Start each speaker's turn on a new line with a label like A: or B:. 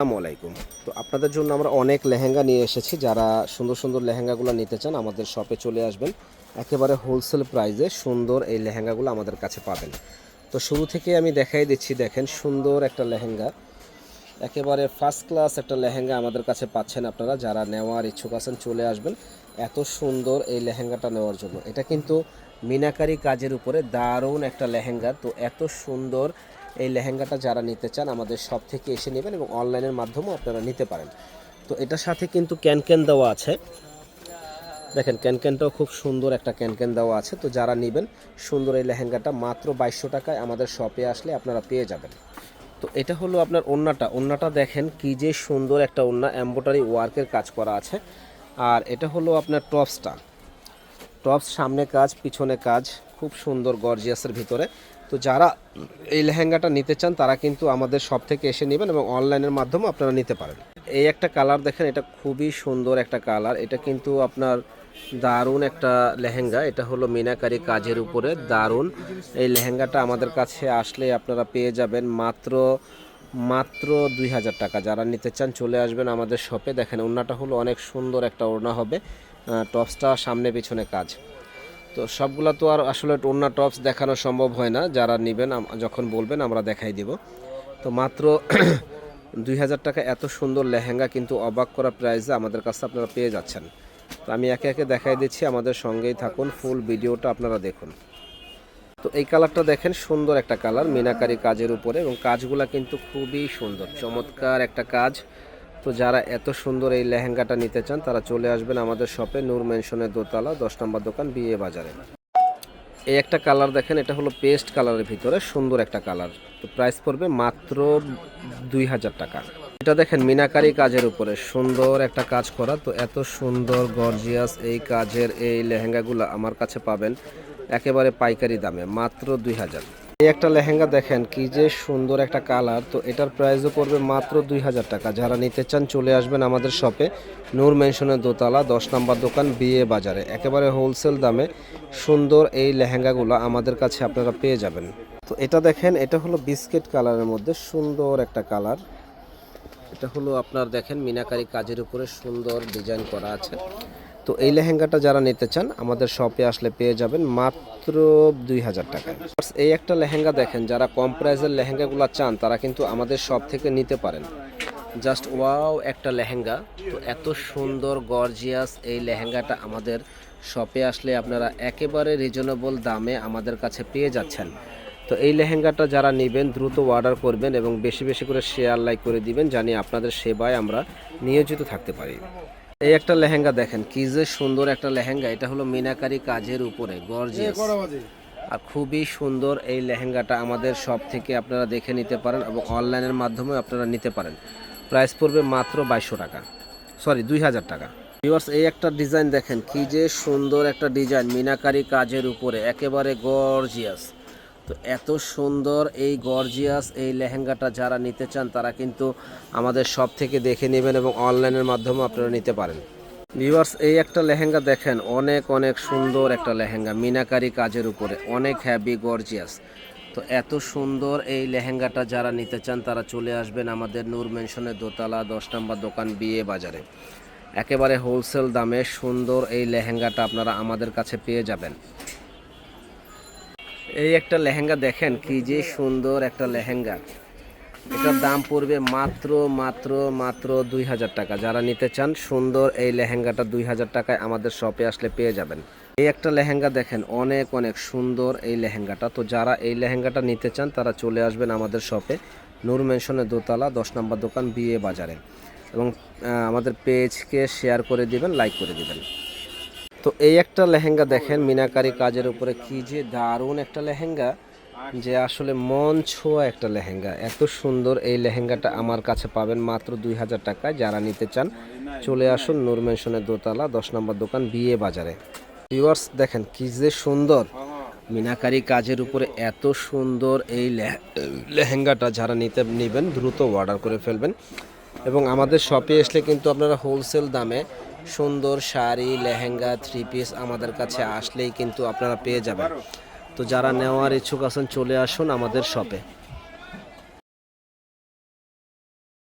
A: আসসালামু আলাইকুম। তো আপনাদের জন্য আমরা অনেক লেহেঙ্গা নিয়ে এসেছি। যারা সুন্দর সুন্দর লেহেঙ্গাগুলো নিতে চান, আমাদের শপে চলে আসবেন। একেবারে হোলসেল প্রাইসে সুন্দর এই লেহেঙ্গাগুলো আমাদের কাছে পাবেন। তো শুরু থেকে আমি দেখাই দিচ্ছি, দেখেন সুন্দর একটা লেহেঙ্গা। একেবারে ফার্স্ট ক্লাস একটা লেহেঙ্গা আমাদের কাছে পাচ্ছেন আপনারা। যারা নেওয়ার ইচ্ছুক আছেন, চলে আসবেন এত সুন্দর এই লেহেঙ্গাটা নেওয়ার জন্য। এটা কিন্তু মিনাকারি কাজের উপরে দারুণ একটা লেহেঙ্গা। তো এত সুন্দর এই লেহেঙ্গাটা যারা নিতে চান, আমাদের সব থেকে এসে নেবেন এবং অনলাইনের মাধ্যমেও আপনারা নিতে পারেন। তো এটার সাথে কিন্তু ক্যানক্যান দেওয়া আছে। দেখেন, ক্যানক্যানটাও খুব সুন্দর একটা ক্যানক্যান দেওয়া আছে। তো যারা নেবেন, সুন্দর এই লেহেঙ্গাটা মাত্র বাইশশো টাকায় আমাদের শপে আসলে আপনারা পেয়ে যাবেন। তো এটা হলো আপনার ওন্নাটা। ওন্নাটা দেখেন কি যে সুন্দর একটা ওন্না এম্বোটারি ওয়ার্কের কাজ করা আছে। আর এটা হলো আপনার টপসটা টপস সামনে কাজ, পিছনে কাজ, খুব সুন্দর গর্জিয়াসের ভিতরে। তো যারা এই লেহেঙ্গাটা নিতে চান, তারা কিন্তু আমাদের সব থেকে এসে নেবেন এবং অনলাইনের মাধ্যমে আপনারা নিতে পারেন। এই একটা কালার দেখেন, এটা খুবই সুন্দর একটা কালার এটা কিন্তু আপনার দারুণ একটা লেহেঙ্গা। এটা হলো মিনাকারি কাজের উপরে, দারুণ। এই লেহেঙ্গাটা আমাদের কাছে আসলে আপনারা পেয়ে যাবেন মাত্র মাত্র দুই হাজার টাকা। যারা নিতে চান, চলে আসবেন আমাদের শপে দেখেন, ওড়নাটা হলো অনেক সুন্দর একটা ওড়না হবে। টপসটা সামনে পিছনে কাজ। তো সবগুলো তো আর আসলে ওড়না টপস দেখানো সম্ভব হয় না। যারা নেবেন যখন বলবেন, আমরা দেখাই দিব। তো মাত্র দুই হাজার টাকা এত সুন্দর লেহেঙ্গা কিন্তু অবাক করা প্রাইসে আমাদের কাছে আপনারা পেয়ে যাচ্ছেন। তো আমি একে একে দেখাই দিচ্ছি, আমাদের সঙ্গেই থাকুন, ফুল ভিডিওটা আপনারা দেখুন। তো এই কালারটা দেখেন, সুন্দর একটা কালার, মিনাকারি কাজের উপরে, এবং কাজগুলা কিন্তু খুবই সুন্দর, চমৎকার একটা কাজ। তো যারা এত সুন্দর এই লেহেঙ্গাটা নিতে চান, তারা চলে আসবেন আমাদের শপে, নূর মেনশনের দোতলা, দশ নম্বর দোকান, বিয়ে বাজারে। এই একটা কালার দেখেন, এটা হলো পেস্ট কালারের ভিতরে, সুন্দর একটা কালার। তো প্রাইস পড়বে মাত্র দুই হাজার টাকা। এটা দেখেন মিনাকারি কাজের উপরে, সুন্দর একটা কাজ করা। তো এত সুন্দর, গর্জিয়াস এই কাজের এই লেহেঙ্গাগুলো আমার কাছে পাবেন, একেবারে পাইকারি দামে, মাত্র দুই হাজার। এই একটা লেহেঙ্গা দেখেন, কি যে সুন্দর একটা কালার। তো এটার প্রাইসও পড়বে মাত্র দুই হাজার টাকা। যারা নিতে চান চলে আসবেন আমাদের শপে নূর মেনশনের দোতলা, দশ নম্বর দোকান বিয়ে বাজারে। একেবারে হোলসেল দামে সুন্দর এই লেহেঙ্গাগুলো আমাদের কাছে আপনারা পেয়ে যাবেন। তো এটা দেখেন, এটা হলো বিস্কিট কালারের মধ্যে সুন্দর একটা কালার এটা হলো আপনার দেখেন, মিনাকারি কাজের উপরে সুন্দর ডিজাইন করা আছে। তো এই লেহেঙ্গাটা যারা নিতে চান, আমাদের শপে আসলে পেয়ে যাবেন মাত্র দুই হাজার টাকায় এই একটা লেহেঙ্গা দেখেন, যারা কম প্রাইসের লেহেঙ্গাগুলো চান, তারা কিন্তু আমাদের শপ থেকে নিতে পারেন। জাস্ট ওয়াও একটা লেহেঙ্গা। তো এত সুন্দর গর্জিয়াস এই লেহেঙ্গাটা আমাদের শপে আসলে আপনারা একেবারে রিজনেবল দামে আমাদের কাছে পেয়ে যাচ্ছেন। তো এই লেহেঙ্গাটা যারা নেবেন, দ্রুত অর্ডার করবেন এবং বেশি বেশি করে শেয়ার লাইক করে দিবেন জানি আপনাদের সেবায় আমরা নিয়োজিত থাকতে পারি। এই একটা লেহেঙ্গা দেখেন কি যে সুন্দর একটা লেহেঙ্গা এটা হলো মিনাকারি কাজের উপরে গর্জিয়াস আর খুবই সুন্দর এই লেহেঙ্গাটা আমাদের সব থেকে আপনারা দেখে নিতে পারেন এবং অনলাইনের মাধ্যমে আপনারা নিতে পারেন। প্রাইস পড়বে মাত্র বাইশশো টাকা। সরি দুই হাজার টাকা। ভিউয়ার্স এই একটা ডিজাইন দেখেন কি যে সুন্দর একটা ডিজাইন মিনাকারি কাজের উপরে একেবারে গর্জিয়াস তো এত সুন্দর এই গর্জিয়াস এই লেহেঙ্গাটা যারা নিতে চান, তারা কিন্তু আমাদের সব থেকে দেখে নেবেন এবং অনলাইনের মাধ্যমে আপনারা নিতে পারেন। ভিউয়ার্স, এই একটা লেহেঙ্গা দেখেন, অনেক অনেক সুন্দর একটা লেহেঙ্গা, মিনাকারি কাজের উপরে, অনেক হ্যাভি গর্জিয়াস তো এত সুন্দর এই লেহেঙ্গাটা যারা নিতে চান, তারা চলে আসবেন আমাদের নূর মেনশনের দোতলা, দশ নম্বর দোকান, বিয়ে বাজারে। একেবারে হোলসেল দামে সুন্দর এই লেহেঙ্গাটা আপনারা আমাদের কাছে পেয়ে যাবেন। এই একটা লেহেঙ্গা দেখেন, কি যে সুন্দর একটা লেহেঙ্গা। এটার দাম পড়বে মাত্র মাত্র মাত্র দুই হাজার টাকা। যারা নিতে চান, সুন্দর এই লেহেঙ্গাটা দুই হাজার টাকায় আমাদের শপে আসলে পেয়ে যাবেন। এই একটা লেহেঙ্গা দেখেন, অনেক অনেক সুন্দর এই লেহেঙ্গাটা। তো যারা এই লেহেঙ্গাটা নিতে চান, তারা চলে আসবেন আমাদের শপে নূর মেনশনের দোতলা, দশ নম্বর দোকান বিয়ে বাজারে। এবং আমাদের পেজকে শেয়ার করে দিবেন লাইক করে দিবেন। তো এই একটা লেহেঙ্গা দেখেন, মিনাকারি কাজের উপরে কি যে দারুণ একটা লেহেঙ্গা, যে আসলে মন ছোঁয়া একটা লেহেঙ্গা। এত সুন্দর এই লেহেঙ্গাটা আমার কাছে পাবেন মাত্র দুই হাজার টাকায়। যারা নিতে চান, চলে আসুন নূর মেনশনের দোতলা, দশ নম্বর দোকান, বিয়ে বাজারে। ভিউয়ার্স, দেখেন কি যে সুন্দর। মিনাকারি কাজের উপরে এত সুন্দর এই লেহেঙ্গাটা যারা নিতে, নেবেন, দ্রুত অর্ডার করে ফেলবেন। এবং আমাদের শপে আসলে কিন্তু আপনারা হোলসেল দামে সুন্দর শাড়ি, লেহেঙ্গা থ্রি পিস আমাদের কাছে আসলেই কিন্তু আপনারা পেয়ে যাবেন। তো যারা নেওয়ার ইচ্ছুক আছেন, চলে আসুন আমাদের শপে